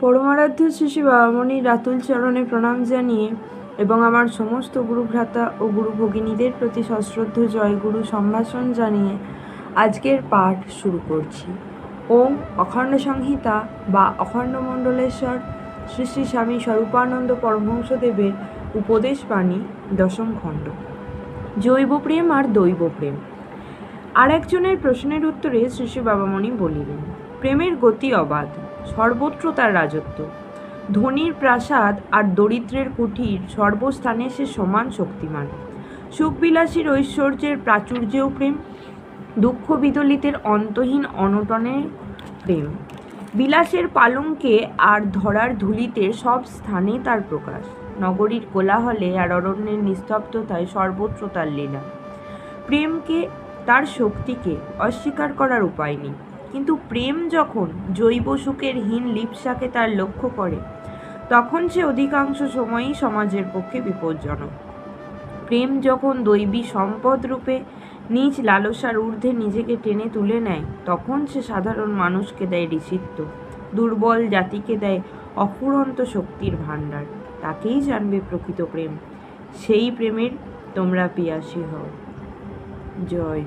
পরমারাধ্য শ্রী বাবামণির রাতুল চরণে প্রণাম জানিয়ে এবং আমার সমস্ত গুরু ভ্রাতা ও গুরু ভগিনীদের প্রতি সশ্রদ্ধ জয়গুরু সম্ভাষণ জানিয়ে আজকের পাঠ শুরু করছি। ওম অখণ্ড সংহিতা বা অখণ্ড মণ্ডলেশ্বর শ্রী শ্রী স্বামী স্বরূপানন্দ পরমহংসদেবের উপদেশ বাণী, দশম খণ্ড। জৈব প্রেম আর দৈব প্রেম। আর একজনের প্রশ্নের উত্তরে শ্রী শ্রী বাবামণি বলিলেন, প্রেমের গতি অবাধ। সর্বত্র তার রাজত্ব। ধনীর প্রাসাদ আর দরিদ্রের কুঠির সর্বস্থানে সে সমান শক্তিমান। সুখবিলাসীর ঐশ্বর্যের প্রাচুর্যেও প্রেম দুঃখ বিদলিতের অন্তহীন অনটনের প্রেম। বিলাসের পালঙ্কে আর ধরার ধুলিতে সব স্থানে তার প্রকাশ। নগরীর কোলাহলে আর অরণ্যের নিস্তব্ধতায় সর্বত্র তার লীলা। প্রেমকে, তার শক্তিকে অস্বীকার করার উপায় নেই। কিন্তু প্রেম যখন জৈব সুখের হীন লিপসাকে তার লক্ষ্য করে, তখন সে অধিকাংশ সময়ই সমাজের পক্ষে বিপজ্জনক। প্রেম যখন দৈবী সম্পদ রূপে নিজ লালসার ঊর্ধ্বে নিজেকে টেনে তুলে নেয়, তখন সে সাধারণ মানুষকে দেয় ঋষিত্ব দুর্বল জাতিকে দেয় অফুরন্ত শক্তির ভাণ্ডার। তাকেই জানবে প্রকৃত প্রেম। সেই প্রেমের তোমরা পিয়াসী হও। জয়